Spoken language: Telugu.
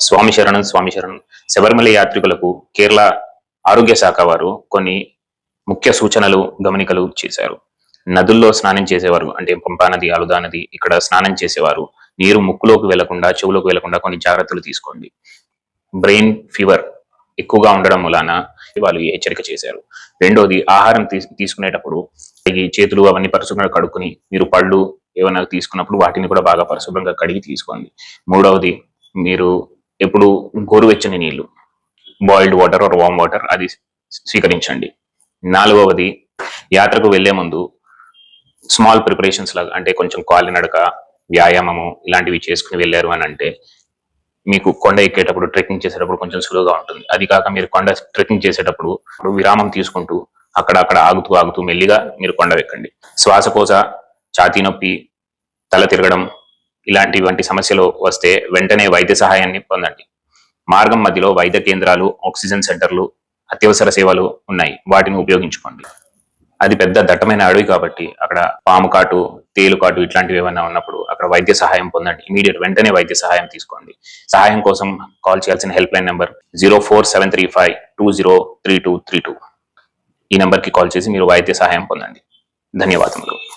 స్వామి శరణం స్వామి శరణం. శబరిమల యాత్రికులకు కేరళ ఆరోగ్య శాఖ వారు కొన్ని ముఖ్య సూచనలు గమనికలు చేశారు. నదుల్లో స్నానం చేసేవారు అంటే పంపా నది అలుదా నది ఇక్కడ స్నానం చేసేవారు. నీరు ముక్కులోకి వెళ్ళకుండా చెవులోకి వెళ్ళకుండా కొన్ని జాగ్రత్తలు తీసుకోండి. బ్రెయిన్ ఫీవర్ ఎక్కువగా ఉండడం వలన వాళ్ళు హెచ్చరిక చేశారు. రెండోది ఆహారం తీసుకునేటప్పుడు ఈ చేతులు అవన్నీ పరిశుభ్రంగా కడుక్కుని మీరు పళ్ళు ఏమైనా తీసుకున్నప్పుడు వాటిని కూడా బాగా పరిశుభ్రంగా కడిగి తీసుకోండి. మూడవది మీరు ఎప్పుడు గోరువెచ్చని నీళ్ళు. Boiled water or warm water అది స్వీకరించండి. నాలుగవది యాత్రకు వెళ్ళే ముందు స్మాల్ ప్రిపరేషన్స్ లాగా అంటే కొంచెం కాలినడక వ్యాయామము ఇలాంటివి చేసుకుని వెళ్ళారు అని అంటే మీకు కొండ ఎక్కేటప్పుడు ట్రెక్కింగ్ చేసేటప్పుడు కొంచెం సులువుగా ఉంటుంది. అది కాక మీరు కొండ ట్రెక్కింగ్ చేసేటప్పుడు విరామం తీసుకుంటూ అక్కడ అక్కడ ఆగుతూ ఆగుతూ మెల్లిగా మీరు కొండ ఎక్కండి. శ్వాసకోశ ఛాతీ నొప్పి తల తిరగడం ఇలాంటి వంటి సమస్యలు వస్తే వెంటనే వైద్య సహాయాన్ని పొందండి. మార్గం మధ్యలో వైద్య కేంద్రాలు ఆక్సిజన్ సెంటర్లు అత్యవసర సేవలు ఉన్నాయి. వాటిని ఉపయోగించుకోండి. అది పెద్ద దట్టమైన అడవి కాబట్టి అక్కడ పాము కాటు తేలు కాటు ఇట్లాంటివి ఏమైనా ఉన్నప్పుడు అక్కడ వైద్య సహాయం పొందండి. ఇమీడియట్ వెంటనే వైద్య సహాయం తీసుకోండి. సహాయం కోసం కాల్ చేయాల్సిన help line number zero four seven three five two zero three two three two. ఈ నెంబర్కి కాల్ చేసి మీరు వైద్య సహాయం పొందండి. ధన్యవాదములు.